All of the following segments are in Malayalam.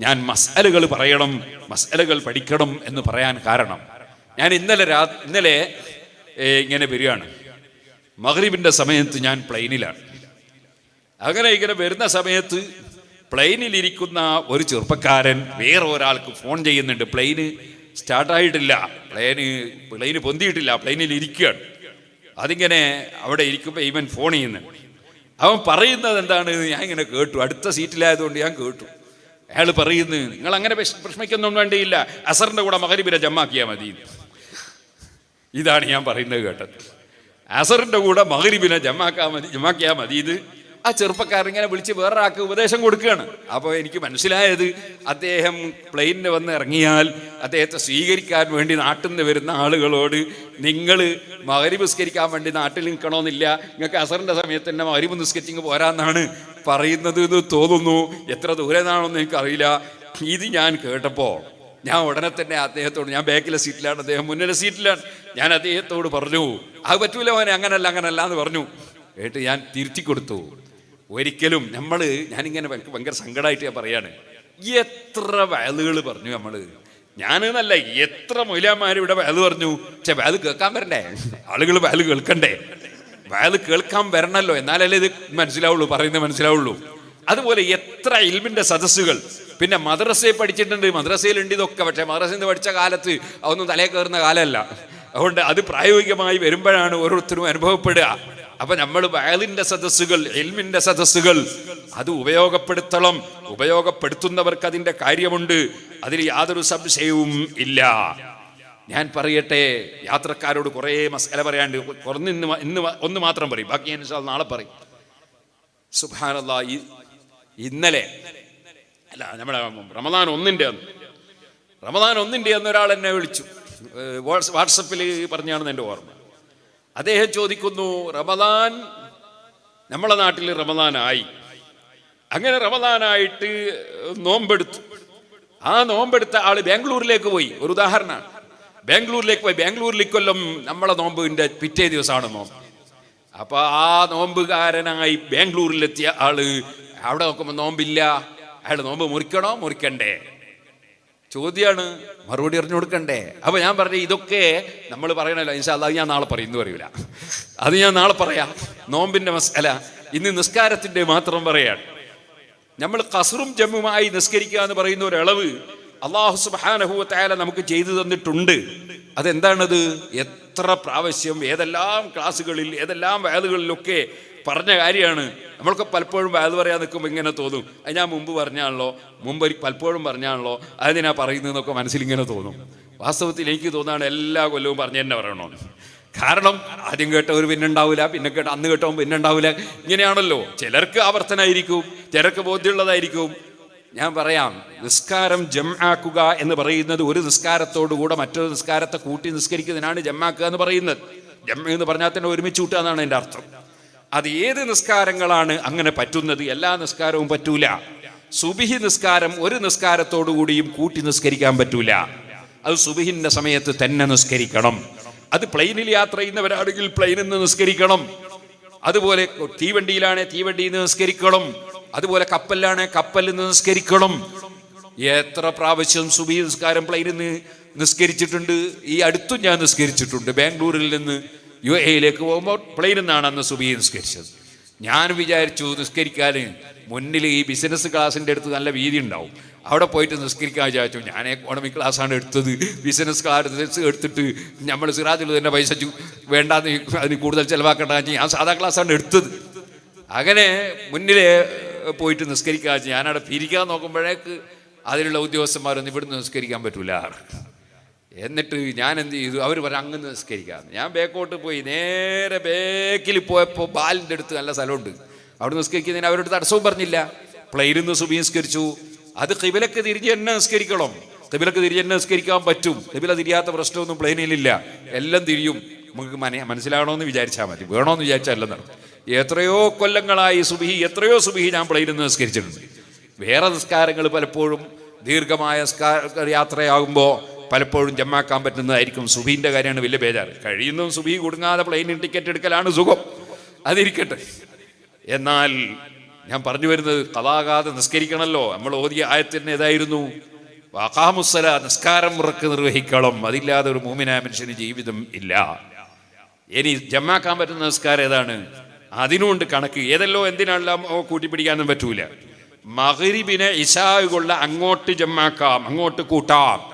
ഞാൻ മസാലകൾ പറയണം മസാലകൾ പഠിക്കണം എന്ന് പറയാൻ കാരണം. ഞാൻ ഇന്നലെ രാ ഇന്നലെ ഇങ്ങനെ വരികയാണ്. മഹ്രീബിന്റെ സമയത്ത് ഞാൻ പ്ലെയിനിലാണ്. അങ്ങനെ ഇങ്ങനെ വരുന്ന സമയത്ത് പ്ലെയിനിലിരിക്കുന്ന ഒരു ചെറുപ്പക്കാരൻ വേറെ ഒരാൾക്ക് ഫോൺ ചെയ്യുന്നുണ്ട്. പ്ലെയിന് സ്റ്റാർട്ടായിട്ടില്ല. പ്ലെയിന് പ്ലെയിന് പൊന്തിയിട്ടില്ല. പ്ലെയിനിൽ ഇരിക്കുകയാണ് അതിങ്ങനെ അവിടെ ഇരിക്കുമ്പോൾ ഇവൻ ഫോൺ ചെയ്യുന്നുണ്ട്. അവൻ പറയുന്നത് എന്താണ്? ഞാൻ ഇങ്ങനെ കേട്ടു. അടുത്ത സീറ്റിലായതുകൊണ്ട് ഞാൻ കേട്ടു. അയാൾ പറയുന്നു നിങ്ങൾ അങ്ങനെ പ്രശ്നിക്കുന്നൊന്നും വേണ്ടിയില്ല. അസറിന്റെ കൂടെ മകരിബിനെ ജമ്മാക്കിയാൽ മതി. ഇതാണ് ഞാൻ പറയുന്നത് കേട്ടത്. അസറിന്റെ കൂടെ മകരിബിനെ ജമ്മാക്കാൻ മതി ജമ്മാക്കിയാൽ മതി ഇത്. ആ ചെറുപ്പക്കാരിങ്ങനെ വിളിച്ച് വേറൊരാൾക്ക് ഉപദേശം കൊടുക്കുകയാണ്. അപ്പോൾ എനിക്ക് മനസ്സിലായത് അദ്ദേഹം പ്ലെയിനിന് വന്ന് ഇറങ്ങിയാൽ അദ്ദേഹത്തെ സ്വീകരിക്കാൻ വേണ്ടി നാട്ടിൽ നിന്ന് വരുന്ന ആളുകളോട് നിങ്ങൾ മകരി നിസ്കരിക്കാൻ വേണ്ടി നാട്ടിൽ നിൽക്കണമെന്നില്ല നിങ്ങൾക്ക് അസറിന്റെ സമയത്ത് തന്നെ മകരി നിസ്കരിച്ചിങ് പോരാന്നാണ് പറയുന്നത് എന്ന് തോന്നുന്നു. എത്ര ദൂരെ നിന്നാണെന്ന് എനിക്കറിയില്ല. ഇത് ഞാൻ കേട്ടപ്പോൾ ഞാൻ ഉടനെ തന്നെ അദ്ദേഹത്തോട് ഞാൻ ബാക്കിലെ സീറ്റിലാണ് അദ്ദേഹം മുന്നിലെ സീറ്റിലാണ് ഞാൻ അദ്ദേഹത്തോട് പറഞ്ഞു അത് പറ്റൂല മോനെ അങ്ങനല്ല അങ്ങനല്ല എന്ന് പറഞ്ഞു. കേട്ട് ഞാൻ തിരുത്തി കൊടുത്തു. ഒരിക്കലും നമ്മൾ ഞാനിങ്ങനെ ഭയങ്കര സങ്കടമായിട്ട് ഞാൻ പറയാണ് എത്ര വയലുകൾ പറഞ്ഞു നമ്മൾ ഞാൻ ഞാനെന്നല്ല എത്ര മൊയിലാമാർ ഇവിടെ വയൽ പറഞ്ഞു? പക്ഷെ വയൽ കേൾക്കാൻ വരണ്ടേ? ആളുകൾ വയൽ കേൾക്കണ്ടേ? വയൽ കേൾക്കാൻ വരണല്ലോ എന്നാലല്ലേ ഇത് മനസ്സിലാവുള്ളൂ പറയുന്നത് മനസ്സിലാവുള്ളൂ. അതുപോലെ എത്ര ഇൽമിന്റെ സദസ്സുകൾ പിന്നെ മദ്രസയെ പഠിച്ചിട്ടുണ്ട് മദ്രസയിലുണ്ട് ഇതൊക്കെ പക്ഷേ മദ്രസയിൽ നിന്ന് പഠിച്ച കാലത്ത് അതൊന്നും തലേ കയറുന്ന കാലമല്ല. അതുകൊണ്ട് അത് പ്രായോഗികമായി വരുമ്പോഴാണ് ഓരോരുത്തരും അനുഭവപ്പെടുക. അപ്പൊ നമ്മൾ വയലിന്റെ സദസ്സുകൾ എൽമിന്റെ സദസ്സുകൾ അത് ഉപയോഗപ്പെടുത്തണം. ഉപയോഗപ്പെടുത്തുന്നവർക്ക് അതിന്റെ കാര്യമുണ്ട്. അതിൽ യാതൊരു സംശയവും ഇല്ല. ഞാൻ പറയട്ടെ യാത്രക്കാരോട് കുറേ മസാല പറയാണ്ട് കുറഞ്ഞ് ഇന്ന് ഇന്ന് ഒന്ന് മാത്രം പറയും. ബാക്കി ഞാൻ നാളെ പറയും. സുബാനല്ലാ ഇന്നലെ അല്ല നമ്മുടെ റമദാൻ ഒന്നിന്റെ അന്ന്. റമദാൻ ഒന്നിന്റെ അന്ന് ഒരാൾ എന്നെ വിളിച്ചു. വാട്സപ്പിൽ പറഞ്ഞാണെന്ന് എന്റെ ഓർമ്മ. അദ്ദേഹം ചോദിക്കുന്നു റമദാൻ നമ്മളെ നാട്ടിൽ റമദാനായി. അങ്ങനെ റമദാനായിട്ട് നോമ്പെടുത്തു. ആ നോമ്പെടുത്ത ആൾ ബാംഗ്ലൂരിലേക്ക് പോയി. ഒരു ഉദാഹരണമാണ്. ബാംഗ്ലൂരിലേക്ക് പോയി. ബാംഗ്ലൂരിൽ കൊല്ലം നമ്മളെ നോമ്പിന്റെ പിറ്റേ ദിവസമാണ് നോമ്പ്. അപ്പൊ ആ നോമ്പുകാരനായി ബാംഗ്ലൂരിലെത്തിയ ആൾ അവിടെ നോക്കുമ്പോൾ നോമ്പില്ല. അയാൾ നോമ്പ് മുറിക്കണോ? മുറിക്കണ്ടേ. ചോദ്യമാണ് മറുപടി അറിഞ്ഞു കൊടുക്കണ്ടേ? അപ്പൊ ഞാൻ പറഞ്ഞു ഇതൊക്കെ നമ്മൾ പറയണല്ലോ. ഇൻഷാ അത് ഞാൻ നാളെ പറയും ഇന്ന് പറയൂല. അത് ഞാൻ നാളെ പറയാം. നോമ്പിന്റെ അല്ല ഇന്ന് നിസ്കാരത്തിന്റെ മാത്രം പറയാണ്. നമ്മൾ കസറും ജമ്മുമായി നിസ്കരിക്കുക എന്ന് പറയുന്ന ഒരു ഇളവ് അള്ളാഹു സുബാനഹുവത്തായാല നമുക്ക് ചെയ്തു തന്നിട്ടുണ്ട്. അതെന്താണത്? എത്ര പ്രാവശ്യം ഏതെല്ലാം ക്ലാസ്സുകളിൽ ഏതെല്ലാം വയലുകളിലൊക്കെ പറഞ്ഞ കാര്യമാണ്. നമ്മൾക്ക് പലപ്പോഴും വയത് പറയാൻ നിൽക്കുമ്പോൾ ഇങ്ങനെ തോന്നും. അത് ഞാൻ മുമ്പ് പറഞ്ഞാണല്ലോ. മുമ്പ് പലപ്പോഴും പറഞ്ഞാണല്ലോ. അതിനാ പറയുന്നതെന്നൊക്കെ മനസ്സിൽ ഇങ്ങനെ തോന്നും. വാസ്തവത്തിൽ എനിക്ക് തോന്നാണ് എല്ലാ കൊല്ലവും പറഞ്ഞു തന്നെ പറയണോ കാരണം ആദ്യം കേട്ടവർ പിന്നെ ഉണ്ടാവില്ല പിന്നെ കേട്ട അന്ന് കേട്ടവൻ പിന്നെ ഉണ്ടാവില്ല ഇങ്ങനെയാണല്ലോ. ചിലർക്ക് ആവർത്തനായിരിക്കും ചിലർക്ക് ബോധ്യമുള്ളതായിരിക്കും. ഞാൻ പറയാം നിസ്കാരം ജംആക്കുക എന്ന് പറയുന്നത് ഒരു നിസ്കാരത്തോടുകൂടെ മറ്റൊരു നിസ്കാരത്തെ കൂട്ടി നിസ്കരിക്കുന്നതിനാണ് ജംആക്കുക എന്ന് പറയുന്നത്. ജമ്മ എന്ന് പറഞ്ഞാൽ തന്നെ ഒരുമിച്ച് കൂട്ടുക എന്നാണ് എന്റെ അർത്ഥം. അത് ഏത് നിസ്കാരങ്ങളാണ് അങ്ങനെ പറ്റുന്നത്? എല്ലാ നിസ്കാരവും പറ്റൂല. സുബിഹി നിസ്കാരം ഒരു നിസ്കാരത്തോടുകൂടിയും കൂട്ടി നിസ്കരിക്കാൻ പറ്റൂല. അത് സുബിഹിന്റെ സമയത്ത് തന്നെ നിസ്കരിക്കണം. അത് പ്ലെയിനിൽ യാത്ര ചെയ്യുന്നവരാണെങ്കിൽ പ്ലെയിനിൽ നിന്ന് നിസ്കരിക്കണം. അതുപോലെ തീവണ്ടിയിലാണെ തീവണ്ടിയിൽ നിന്ന് നിസ്കരിക്കണം. അതുപോലെ കപ്പലിലാണെ കപ്പലിൽ നിന്ന് നിസ്കരിക്കണം. എത്ര പ്രാവശ്യം സുബി നിസ്കാരം പ്ലെയിനിൽ നിന്ന് നിസ്കരിച്ചിട്ടുണ്ട്? ഈ അടുത്തും ഞാൻ നിസ്കരിച്ചിട്ടുണ്ട്. ബാംഗ്ലൂരിൽ നിന്ന് യു എയിലേക്ക് പോകുമ്പോൾ പ്ലെയിനിൽ നിന്നാണ് അന്ന് സുബി നിസ്കരിച്ചത്. ഞാൻ വിചാരിച്ചു നിസ്കരിക്കാൻ മുന്നിൽ ഈ ബിസിനസ് ക്ലാസ്സിന്റെ അടുത്ത് നല്ല വീതി ഉണ്ടാവും. അവിടെ പോയിട്ട് നിസ്കരിക്കാൻ വിചാരിച്ചു ഞാൻ എക്കോണമി ക്ലാസ്സാണ് എടുത്തത്. ബിസിനസ് ക്ലാസ് എടുത്തിട്ട് നമ്മൾ സിറാജിൽ തന്നെ പൈസ വേണ്ടാന്ന് അതിന് കൂടുതൽ ചിലവാക്കേണ്ട ഞാൻ സാധാ ക്ലാസ്സാണ് എടുത്തത്. അങ്ങനെ മുന്നിൽ പോയിട്ട് നിസ്കരിക്കാൻ ഞാനവിടെ പിരിക്കാൻ നോക്കുമ്പോഴേക്ക് അതിലുള്ള ഉദ്യോഗസ്ഥന്മാരൊന്നും ഇവിടുന്ന് നിസ്കരിക്കാൻ പറ്റൂല. എന്നിട്ട് ഞാൻ എന്ത് ചെയ്തു? അവർ പറഞ്ഞു അങ്ങ് നിസ്കരിക്കാം ഞാൻ ബേക്കോട്ട് പോയി നേരെ ബേക്കിൽ പോയപ്പോൾ ബാലിന്റെ അടുത്ത് നല്ല സ്ഥലമുണ്ട്. അവിടെ നിസ്കരിക്കുന്നതിന് അവരോട് തടസ്സവും പറഞ്ഞില്ല. പ്ലെയിനിൽ നിന്ന് സുബി നിസ്കരിച്ചു. അത് കിബിലക്ക് തിരിഞ്ഞ് എന്നെ നിസ്കരിക്കണം. കിബിലക്ക് തിരിഞ്ഞ് എന്നെ നിസ്കരിക്കാൻ പറ്റും. കിബില തിരിയാത്ത പ്രശ്നമൊന്നും പ്ലെയിനിലില്ല എല്ലാം തിരിയും. നമുക്ക് മന മനസ്സിലാകണമെന്ന് വിചാരിച്ചാൽ മതി. വേണമെന്ന് വിചാരിച്ചാൽ എല്ലാം നടക്കും എത്രയോ കൊല്ലങ്ങളായി സുബിഹി എത്രയോ സുബിഹി ഞാൻ പ്ലെയിനിൽ നിന്ന് നിസ്കരിച്ചിട്ടുണ്ട്. വേറെ നിസ്കാരങ്ങൾ പലപ്പോഴും ദീർഘമായ യാത്രയാകുമ്പോൾ പലപ്പോഴും ജമ്മാക്കാൻ പറ്റുന്നതായിരിക്കും. സുബീന്റെ കാര്യമാണ് വലിയ ബേജാറ്. കഴിയുന്നതും സുബീ കുടുങ്ങാതെ പ്ലെയിനിൽ ടിക്കറ്റ് എടുക്കലാണ് സുഖം. അതിരിക്കട്ടെ. എന്നാൽ ഞാൻ പറഞ്ഞു വരുന്നത് കഥാകാതെ നിസ്കരിക്കണമല്ലോ നമ്മൾ ഓതിയ ആയത്തിന് ഏതായിരുന്നു? വാക്കാമുസല നിസ്കാരം മുറക്ക് നിർവഹിക്കണം. അതില്ലാതെ ഒരു മൂമിനായ മനുഷ്യന് ജീവിതം ഇല്ല. ഇനി ജമാക്കാൻ പറ്റുന്ന നിസ്കാരം ഏതാണ്? അതിനുകൊണ്ട് കണക്ക്. ഏതല്ലോ എന്തിനാണെല്ലാം കൂട്ടിപ്പിടിക്കാനും പറ്റൂല. മകരിബിനെ ഇശാവുകൊള്ള അങ്ങോട്ട് ജമാക്കാം അങ്ങോട്ട് കൂട്ടാം.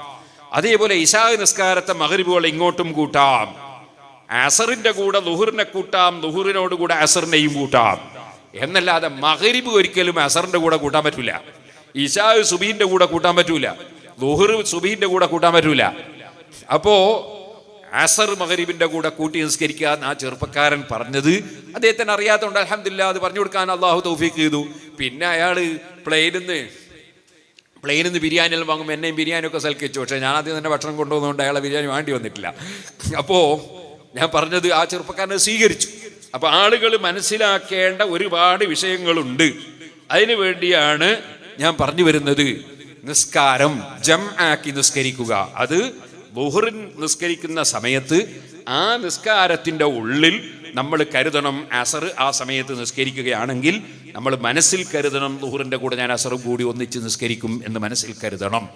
അതേപോലെ ഇഷാവ് നിസ്കാരത്തെ മകരിബ് ഇങ്ങോട്ടും കൂട്ടാം. അസറിന്റെ കൂടെ ലുഹുറിനെ കൂട്ടാം ലുഹുറിനോട് കൂടെ അസറിനെയും കൂട്ടാം. എന്നല്ലാതെ മകരിബ് ഒരിക്കലും അസറിന്റെ കൂടെ കൂട്ടാൻ പറ്റൂല. ഇശാ സുബീന്റെ കൂടെ കൂട്ടാൻ പറ്റൂല. ലുഹുർ സുബീന്റെ കൂടെ കൂട്ടാൻ പറ്റൂല. അപ്പോ അസർ മകരിബിന്റെ കൂടെ കൂട്ടി നിസ്കരിക്കുക ആ ചെറുപ്പക്കാരൻ പറഞ്ഞത്. അദ്ദേഹത്തിന് അറിയാത്തതുകൊണ്ട് അലഹമില്ല അത് പറഞ്ഞു കൊടുക്കാൻ അള്ളാഹു തൗഫീഖ് ചെയ്തു. പിന്നെ അയാൾ പ്ലെയിനിൽ നിന്ന് പ്ലെയിനിൽ നിന്ന് ബിരിയാണി എല്ലാം വാങ്ങുമ്പോൾ എന്നെയും ബിരിയാണിയൊക്കെ സൽക്കിച്ചു പക്ഷേ ഞാൻ ആദ്യം തന്നെ ഭക്ഷണം കൊണ്ടുവന്നുകൊണ്ട് അയാളെ ബിരിയാണി വേണ്ടി വന്നിട്ടില്ല. അപ്പോൾ ഞാൻ പറഞ്ഞത് ആ ചെറുപ്പക്കാരനെ സ്വീകരിച്ചു. അപ്പോൾ ആളുകൾ മനസ്സിലാക്കേണ്ട ഒരുപാട് വിഷയങ്ങളുണ്ട്. അതിനു വേണ്ടിയാണ് ഞാൻ പറഞ്ഞു വരുന്നത്. നിസ്കാരം ജം ആക്കി നിസ്കരിക്കുക. അത് ബുഹറിൻ നിസ്കരിക്കുന്ന സമയത്ത് ആ നിസ്കാരത്തിന്റെ ഉള്ളിൽ നമ്മൾ കരുതണം അസർ ആ സമയത്ത് നിസ്കരിക്കുകയാണെങ്കിൽ നമ്മൾ മനസ്സിൽ കരുതണം ലുഹറിന്റെ കൂടെ ഞാൻ അസറും കൂടി ഒന്നിച്ച് നിസ്കരിക്കും എന്ന് മനസ്സിൽ കരുതണം.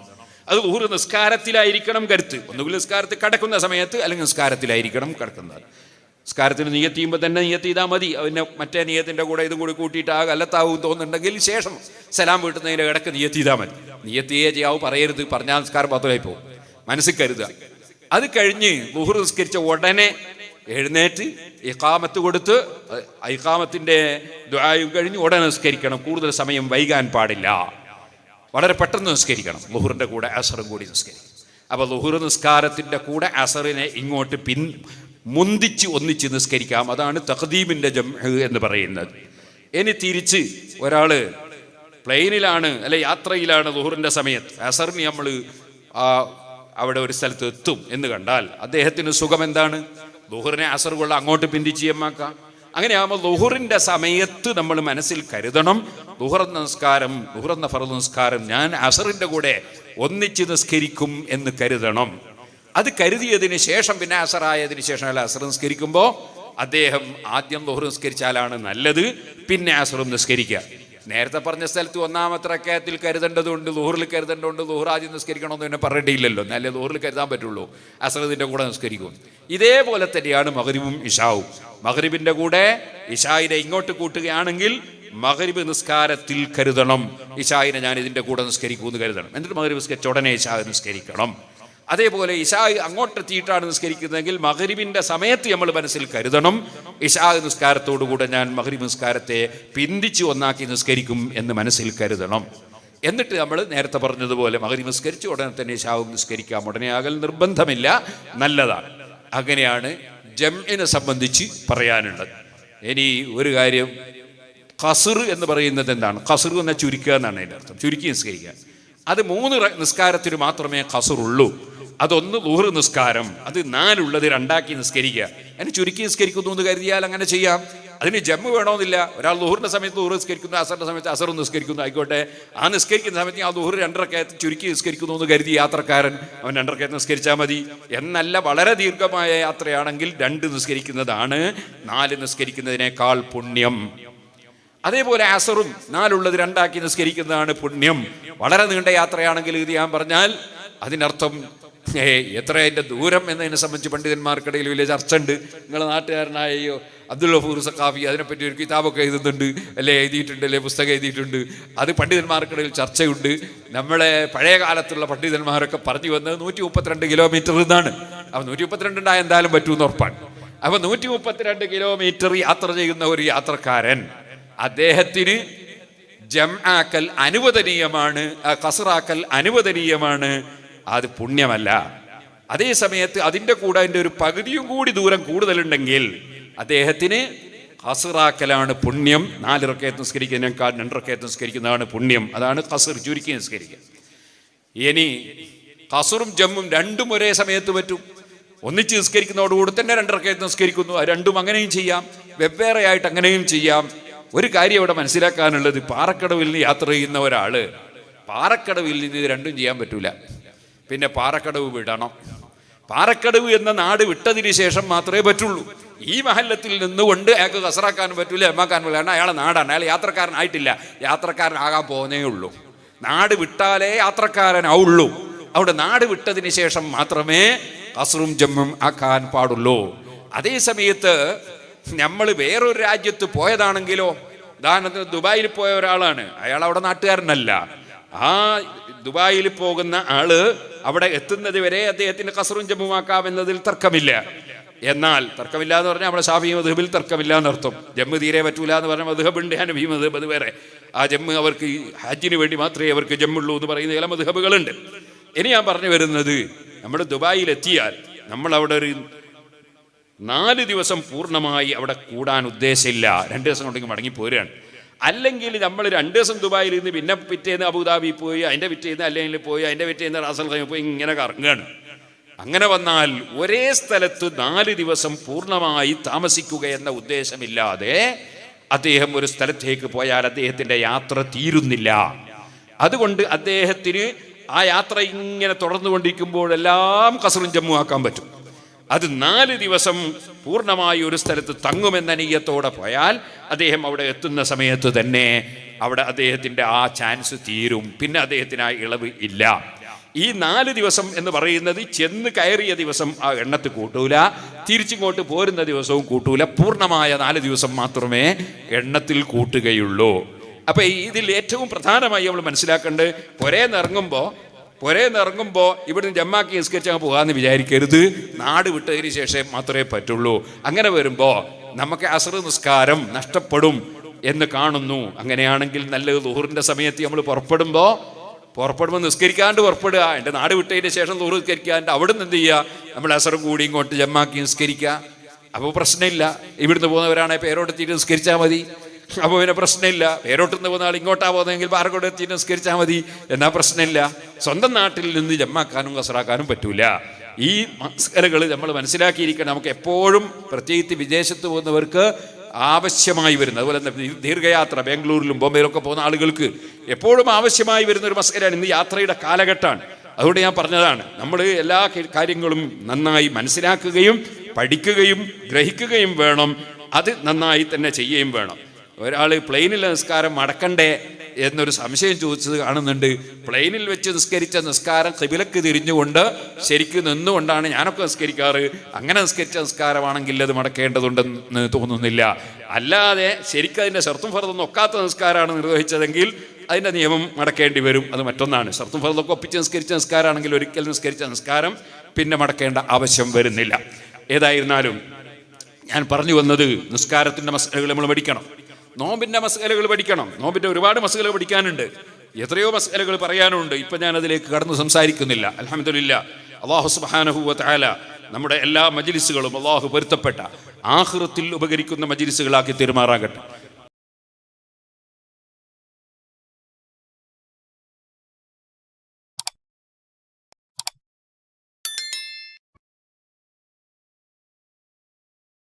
അത് ലുഹർ നിസ്കാരത്തിലായിരിക്കണം കരുത്ത്. ഒന്നുകിൽ നിസ്കാരത്തിൽ കടക്കുന്ന സമയത്ത് അല്ലെങ്കിൽ നിസ്കാരത്തിലായിരിക്കണം കിടക്കുന്നത്. നിസ്കാരത്തിന് നിയത്ത് ചെയ്യുമ്പോൾ തന്നെ നിയത്ത് ചെയ്താൽ മതി. അതിനെ മറ്റേ നിയത്തിന്റെ കൂടെ ഇതും കൂടി കൂട്ടിയിട്ട് ആ കല്ലത്താവും തോന്നുന്നുണ്ടെങ്കിൽ ശേഷം സലാം വീട്ടുന്നതിന്റെ ഇടയ്ക്ക് നിയത്ത് ചെയ്താൽ മതി. നിയത്ത് ചെയ്യേ ചെയ്യാവും പറയരുത്. പറഞ്ഞാൽ നിസ്കാരം മാത്രമായി പോകും. മനസ്സിൽ കരുതുക. അത് കഴിഞ്ഞ് ലുഹുർ നിസ്കരിച്ച ഉടനെ എഴുന്നേറ്റ് ഇക്കാമത്ത് കൊടുത്ത് ഇക്കാമത്തിന്റെ ദുആയും കഴിഞ്ഞ് ഉടനെ നിസ്കരിക്കണം. കൂടുതൽ സമയം വൈകാൻ പാടില്ല. വളരെ പെട്ടെന്ന് നിസ്കരിക്കണം. ലുഹുറിന്റെ കൂടെ അസറും കൂടി നിസ്കരിക്കും അപ്പോൾ ലുഹുർ നിസ്കാരത്തിന്റെ കൂടെ അസറിനെ ഇങ്ങോട്ട് പിൻ മുന്തിച്ച് ഒന്നിച്ച് നിസ്കരിക്കാം. അതാണ് തഖദീമിന്റെ ജം എന്ന് പറയുന്നത്. ഇനി തിരിച്ച് ഒരാൾ പ്ലെയിനിലാണ് അല്ലെ യാത്രയിലാണ് ലുഹുറിന്റെ സമയത്ത്. അസറിന് നമ്മൾ അവിടെ ഒരു സ്ഥലത്ത് എത്തും എന്ന് കണ്ടാൽ അദ്ദേഹത്തിന് സുഖം എന്താണ്? ലുഹറിനെ അസർ കൊള്ള അങ്ങോട്ട് പിന്തിച്ച് എമ്മാക്കാം അങ്ങനെയാകുമ്പോൾ ലുഹറിന്റെ സമയത്ത് നമ്മൾ മനസ്സിൽ കരുതണം. ലുഹർ നമസ്കാരം ലുഹർ എന്ന ഫറദ് നമസ്കാരം ഞാൻ അസറിന്റെ കൂടെ ഒന്നിച്ച് നിസ്കരിക്കും എന്ന് കരുതണം. അത് കരുതിയതിന് ശേഷം പിന്നെ അസറായതിന് ശേഷം അല്ല അസർ നിസ്കരിക്കുമ്പോൾ അദ്ദേഹം ആദ്യം ദുഹർ നിസ്കരിച്ചാലാണ് നല്ലത് പിന്നെ അസറും നിസ്കരിക്കുക നേരത്തെ പറഞ്ഞ സ്ഥലത്ത് ഒന്നാമത്തെ റക്കയത്തിൽ കരുതേണ്ടതുണ്ട് ദൂഹറിൽ കരുതേണ്ടതുണ്ട് ആദ്യം നിസ്കരിക്കണമെന്ന് എന്നെ പറയേണ്ടിയില്ലല്ലോ. നല്ല ദൂഹറിൽ കരുതാൻ പറ്റുള്ളൂ. അസറതിന്റെ കൂടെ നിസ്കരിക്കും. ഇതേപോലെ തന്നെയാണ് മകരിബും ഇഷാവും. മഹരിബിന്റെ കൂടെ ഇഷായിനെ ഇങ്ങോട്ട് കൂട്ടുകയാണെങ്കിൽ മകരിബ് നിസ്കാരത്തിൽ കരുതണം. ഇഷായിനെ ഞാൻ ഇതിന്റെ കൂടെ നിസ്കരിക്കുമെന്ന് കരുതണം. എന്നിട്ട് മകരിബ് നിസ്കരിച്ച ഉടനെ ഇഷാ നിസ്കരിക്കണം. അതേപോലെ ഇഷാ അങ്ങോട്ടെത്തിയിട്ടാണ് നിസ്കരിക്കുന്നതെങ്കിൽ മഹരിബിന്റെ സമയത്ത് നമ്മൾ മനസ്സിൽ കരുതണം. ഇഷാ നിസ്കാരത്തോടുകൂടെ ഞാൻ മകരിബ് നിസ്കാരത്തെ പിന്തിച്ച് ഒന്നാക്കി നിസ്കരിക്കും എന്ന് മനസ്സിൽ കരുതണം. എന്നിട്ട് നമ്മൾ നേരത്തെ പറഞ്ഞതുപോലെ മകരി നിസ്കരിച്ച് ഉടനെ തന്നെ ഇഷാവും നിസ്കരിക്കാം. ഉടനെ ആകൽ നിർബന്ധമില്ല. നല്ലതാണ്. അങ്ങനെയാണ് ജംഇനെ സംബന്ധിച്ച് പറയാനുള്ളത്. ഇനി ഒരു കാര്യം കസർ എന്ന് പറയുന്നത് എന്താണ്? കസർ എന്ന ചുരുക്കുക എന്നാണ് അതിന്റെ അർത്ഥം. ചുരുക്കി നിസ്കരിക്കുക. അത് മൂന്ന് നിസ്കാരത്തിന് മാത്രമേ കസറുള്ളൂ അതൊന്ന് ലുഹർ നിസ്കാരം അത് നാലുള്ളത് രണ്ടാക്കി നിസ്കരിക്കുക. അതിന് ചുരുക്കി നിസ്കരിക്കുന്നു എന്ന് കരുതിയാൽ അങ്ങനെ ചെയ്യാം. അതിന് ജമ്മ് വേണമെന്നില്ല. ഒരാൾ ലുഹറിന്റെ സമയത്ത് ലുഹർ നിസ്കരിക്കുന്നു അസറിന്റെ സമയത്ത് അസർ നിസ്കരിക്കുന്നു. ആയിക്കോട്ടെ. ആ നിസ്കരിക്കുന്ന സമയത്ത് ആ ലുഹർ രണ്ടരക്കയത്ത് ചുരുക്കി നിസ്കരിക്കുന്നു എന്ന് കരുതി യാത്രക്കാരൻ അവൻ രണ്ടരക്കയത്ത് നിസ്കരിച്ചാൽ മതി. എന്നല്ല വളരെ ദീർഘമായ യാത്രയാണെങ്കിൽ രണ്ട് നിസ്കരിക്കുന്നതാണ് നാല് നിസ്കരിക്കുന്നതിനേക്കാൾ പുണ്യം. അതേപോലെ അസറും നാലുള്ളത് രണ്ടാക്കി നിസ്കരിക്കുന്നതാണ് പുണ്യം. വളരെ നീണ്ട യാത്രയാണെങ്കിൽ ഇത് ഞാൻ പറഞ്ഞാൽ അതിനർത്ഥം ഏ എത്ര അതിന്റെ ദൂരം എന്നതിനെ സംബന്ധിച്ച് പണ്ഡിതന്മാർക്കിടയിൽ വലിയ ചർച്ച ഉണ്ട് നിങ്ങളെ നാട്ടുകാരനായോ അബ്ദുൽ ഗഫൂർ സഖാഫി അതിനെപ്പറ്റി ഒരു കിതാബൊക്കെ എഴുതുന്നുണ്ട്. അല്ലെ എഴുതിയിട്ടുണ്ട് അല്ലെ പുസ്തകം എഴുതിയിട്ടുണ്ട്. അത് പണ്ഡിതന്മാർക്കിടയിൽ ചർച്ചയുണ്ട്. നമ്മളെ പഴയ കാലത്തുള്ള പണ്ഡിതന്മാരൊക്കെ പറഞ്ഞു വന്നത് നൂറ്റി മുപ്പത്തിരണ്ട് കിലോമീറ്റർ എന്നാണ്. അപ്പം നൂറ്റി മുപ്പത്തിരണ്ട് ഉണ്ടായ എന്തായാലും പറ്റുമെന്ന് ഉറപ്പാണ്. അപ്പം നൂറ്റി മുപ്പത്തിരണ്ട് കിലോമീറ്റർ യാത്ര ചെയ്യുന്ന ഒരു യാത്രക്കാരൻ അദ്ദേഹത്തിന് ജം ആക്കൽ അനുവദനീയമാണ് കസറാക്കൽ അനുവദനീയമാണ് അത് പുണ്യമല്ല. അതേ സമയത്ത് അതിന്റെ കൂടെ അതിന്റെ ഒരു പകുതിയും കൂടി ദൂരം കൂടുതലുണ്ടെങ്കിൽ അദ്ദേഹത്തിന് കസറാക്കലാണ് പുണ്യം. നാല് നിസ്കരിക്കുന്നതിനേക്കാൾ രണ്ട് നിസ്കരിക്കുന്നതാണ് പുണ്യം. അതാണ് കസർ ചുരുക്കി നിസ്കരിക്കുക. ഇനി കസറും ജമ്മും രണ്ടും ഒരേ സമയത്ത് പറ്റും. ഒന്നിച്ച് നിസ്കരിക്കുന്നതോടുകൂടി തന്നെ രണ്ടിറക്കയത്ത് നിസ്കരിക്കുന്നു. രണ്ടും അങ്ങനെയും ചെയ്യാം. വെവ്വേറെ ആയിട്ട് അങ്ങനെയും ചെയ്യാം. ഒരു കാര്യം ഇവിടെ മനസ്സിലാക്കാനുള്ളത് പാറക്കടവിൽ നിന്ന് യാത്ര ചെയ്യുന്ന ഒരാൾ പാറക്കടവിൽ നിന്ന് ഇത് രണ്ടും ചെയ്യാൻ പറ്റൂല. പിന്നെ പാറക്കടവ് വിടണം. പാറക്കടവ് എന്ന നാട് വിട്ടതിന് ശേഷം മാത്രമേ പറ്റുള്ളൂ. ഈ മഹല്ലത്തിൽ നിന്നുകൊണ്ട് അയാൾക്ക് കസറാക്കാൻ പറ്റൂല എമ്മാക്കാൻ പറ്റില്ല കാരണം അയാളെ നാടാണ് അയാൾ യാത്രക്കാരനായിട്ടില്ല. യാത്രക്കാരനാകാൻ പോകുന്നേ ഉള്ളൂ. നാട് വിട്ടാലേ യാത്രക്കാരനാവുള്ളൂ. അവിടെ നാട് വിട്ടതിന് ശേഷം മാത്രമേ കസറും ജമ്മും ആക്കാൻ പാടുള്ളൂ. അതേ സമയത്ത് നമ്മൾ വേറൊരു രാജ്യത്ത് പോയതാണെങ്കിലോ ഉദാഹരണത്തിന് ദുബായിൽ പോയ ഒരാളാണ്. അയാൾ അവിടെ നാട്ടുകാരനല്ല. ആ ദുബായിൽ പോകുന്ന ആൾ അവിടെ എത്തുന്നത് വരെ അദ്ദേഹത്തിന് കസറും ജമ്മുമാക്കാം എന്നതിൽ തർക്കമില്ല. എന്നാൽ തർക്കമില്ല എന്ന് പറഞ്ഞാൽ നമ്മുടെ ഷാഫി മധുബിൽ തർക്കമില്ല എന്നർത്ഥം ജമ്മു തീരെ പറ്റൂല എന്ന് പറഞ്ഞാൽ മധുഹബുണ്ട് ഹനബി മധുബ് അത് വേറെ. ആ ജമ്മു അവർക്ക് ഹജ്ജിന് വേണ്ടി മാത്രമേ അവർക്ക് ജമ്മുള്ളൂ എന്ന് പറയുന്ന ചില മധുഹബുകളുണ്ട്. ഇനി ഞാൻ പറഞ്ഞു വരുന്നത് നമ്മൾ ദുബായിൽ എത്തിയാൽ നമ്മൾ അവിടെ ഒരു നാല് ദിവസം പൂർണമായി അവിടെ കൂടാൻ ഉദ്ദേശമില്ല. രണ്ട് ദിവസം കൊണ്ടെങ്കിൽ മടങ്ങി പോരുകയാണ്. അല്ലെങ്കിൽ നമ്മൾ രണ്ട് ദിവസം ദുബായിൽ ഇരുന്ന് പിന്നെ പിറ്റേന്ന് അബുദാബി പോയി അതിന്റെ പിറ്റേന്ന് അല്ലെങ്കിൽ പോയി അതിന്റെ പിറ്റേന്ന് റാസൽ ഖൈമ പോയി ഇങ്ങനെ കറങ്ങുകയാണ് അങ്ങനെ വന്നാൽ ഒരേ സ്ഥലത്ത് നാല് ദിവസം പൂർണമായി താമസിക്കുക എന്ന ഉദ്ദേശമില്ലാതെ അദ്ദേഹം ഒരു സ്ഥലത്തേക്ക് പോയാൽ അദ്ദേഹത്തിന്റെ യാത്ര തീരുന്നില്ല. അതുകൊണ്ട് അദ്ദേഹത്തിന് ആ യാത്ര ഇങ്ങനെ തുടർന്നുകൊണ്ടിരിക്കുമ്പോഴെല്ലാം കസറും ജമ്മു ആക്കാൻ പറ്റും. അത് നാല് ദിവസം പൂർണമായി ഒരു സ്ഥലത്ത് തങ്ങുമെന്ന നീയത്തോടെ പോയാൽ അദ്ദേഹം അവിടെ എത്തുന്ന സമയത്ത് തന്നെ അവിടെ അദ്ദേഹത്തിന്റെ ആ ചാൻസ് തീരും. പിന്നെ അദ്ദേഹത്തിന് ആ ഇളവ് ഇല്ല. ഈ നാല് ദിവസം എന്ന് പറയുന്നത് ചെന്ന് കയറിയ ദിവസം ആ എണ്ണത്ത് കൂട്ടൂല. തിരിച്ചിങ്ങോട്ട് പോരുന്ന ദിവസവും കൂട്ടൂല. പൂർണമായ നാല് ദിവസം മാത്രമേ എണ്ണത്തിൽ കൂട്ടുകയുള്ളൂ. അപ്പൊ ഇതിൽ ഏറ്റവും പ്രധാനമായി നമ്മൾ മനസ്സിലാക്കേണ്ടത് പുരേന്ന് ഇറങ്ങുമ്പോൾ പുരേന്ന് ഇറങ്ങുമ്പോൾ ഇവിടുന്ന് ജമ്മാക്കി നിസ്കരിച്ച് അങ്ങ് പോകാമെന്ന് വിചാരിക്കരുത്. നാട് വിട്ടതിന് ശേഷം മാത്രമേ പറ്റുള്ളൂ. അങ്ങനെ വരുമ്പോൾ നമുക്ക് അസറ് നിസ്കാരം നഷ്ടപ്പെടും എന്ന് കാണുന്നു. അങ്ങനെയാണെങ്കിൽ നല്ലത് ദുഹറിന്റെ സമയത്ത് നമ്മൾ പുറപ്പെടുമ്പോൾ പുറപ്പെടുമ്പോൾ നിസ്കരിക്കാണ്ട് പുറപ്പെടുക. എന്റെ നാട് വിട്ടതിന് ശേഷം ദൂറ് നിസ്കരിക്കാണ്ട് അവിടെ നിന്ന് എന്ത് ചെയ്യുക നമ്മൾ അസറും കൂടി ഇങ്ങോട്ട് ജമ്മാക്കി നിസ്കരിക്കുക അപ്പോൾ പ്രശ്നമില്ല. ഇവിടുന്ന് പോകുന്നവരാണെങ്കിൽ പേരോടെത്തിയിട്ട് നിസ്കരിച്ചാൽ മതി. അപ്പോൾ പിന്നെ പ്രശ്നമില്ല. പേരോട്ടുനിന്ന് പോകുന്ന ആൾ ഇങ്ങോട്ടാ പോകുന്നതെങ്കിൽ പാറക്കോട് എത്തി നിസ്കരിച്ചാൽ മതി. എന്നാ പ്രശ്നമില്ല. സ്വന്തം നാട്ടിൽ നിന്ന് ജമ്മാക്കാനും കസറാക്കാനും പറ്റൂല. ഈ മസ്കലകൾ നമ്മൾ മനസ്സിലാക്കിയിരിക്കണം. നമുക്ക് എപ്പോഴും പ്രത്യേകിച്ച് വിദേശത്ത് പോകുന്നവർക്ക് ആവശ്യമായി വരുന്നത് അതുപോലെ തന്നെ ദീർഘയാത്ര ബാംഗ്ലൂരിലും ബോംബെയിലൊക്കെ പോകുന്ന ആളുകൾക്ക് എപ്പോഴും ആവശ്യമായി വരുന്ന ഒരു മസ്കലാണ് ഇന്ന് യാത്രയുടെ കാലഘട്ടമാണ്. അതുകൊണ്ട് ഞാൻ പറഞ്ഞതാണ് നമ്മൾ എല്ലാ കാര്യങ്ങളും നന്നായി മനസ്സിലാക്കുകയും പഠിക്കുകയും ഗ്രഹിക്കുകയും വേണം. അത് നന്നായി തന്നെ ചെയ്യുകയും വേണം. ഒരാൾ പ്ലെയിനിൽ നിസ്കാരം മടക്കണ്ടേ എന്നൊരു സംശയം ചോദിച്ചത് കാണുന്നുണ്ട്. പ്ലെയിനിൽ വെച്ച് നിസ്കരിച്ച നിസ്കാരം കിബിലക്ക് തിരിഞ്ഞുകൊണ്ട് ശരിക്കും നിന്നുകൊണ്ടാണ് ഞാനൊക്കെ നിസ്കരിക്കാറ്. അങ്ങനെ നിസ്കരിച്ച നിസ്കാരമാണെങ്കിൽ അത് മടക്കേണ്ടതുണ്ടെന്ന് തോന്നുന്നില്ല. അല്ലാതെ ശരിക്കും അതിന്റെ ശർത്തും ഫറതൊന്നും ഒക്കാത്ത നിസ്കാരമാണ് നിർവഹിച്ചതെങ്കിൽ അതിന്റെ നിയമം മടക്കേണ്ടി വരും. അത് മറ്റൊന്നാണ്. ശർത്തും ഫറതൊക്കെ ഒപ്പിച്ച് നിസ്കരിച്ച നിസ്കാരമാണെങ്കിൽ ഒരിക്കൽ നിസ്കരിച്ച നിസ്കാരം പിന്നെ മടക്കേണ്ട ആവശ്യം വരുന്നില്ല. ഏതായിരുന്നാലും ഞാൻ പറഞ്ഞു വന്നത് നിസ്കാരത്തിന്റെ മസലകൾ നമ്മൾ പഠിക്കണം. നോമ്പിന്റെ മസലകൾ പഠിക്കണം. നോമ്പിന്റെ ഒരുപാട് മസലകൾ പഠിക്കാനുണ്ട്. എത്രയോ മസലകൾ പറയാനുണ്ട്. ഇപ്പം ഞാൻ അതിലേക്ക് കടന്ന് സംസാരിക്കുന്നില്ല. അലഹമില്ല അള്ളാഹു സുബാനഹുവ താല നമ്മുടെ എല്ലാ മജിലിസുകളും അള്ളാഹു പൊരുത്തപ്പെട്ട ആഹൃത്തിൽ ഉപകരിക്കുന്ന മജിലിസുകളാക്കി തീരുമാറാകട്ടെ.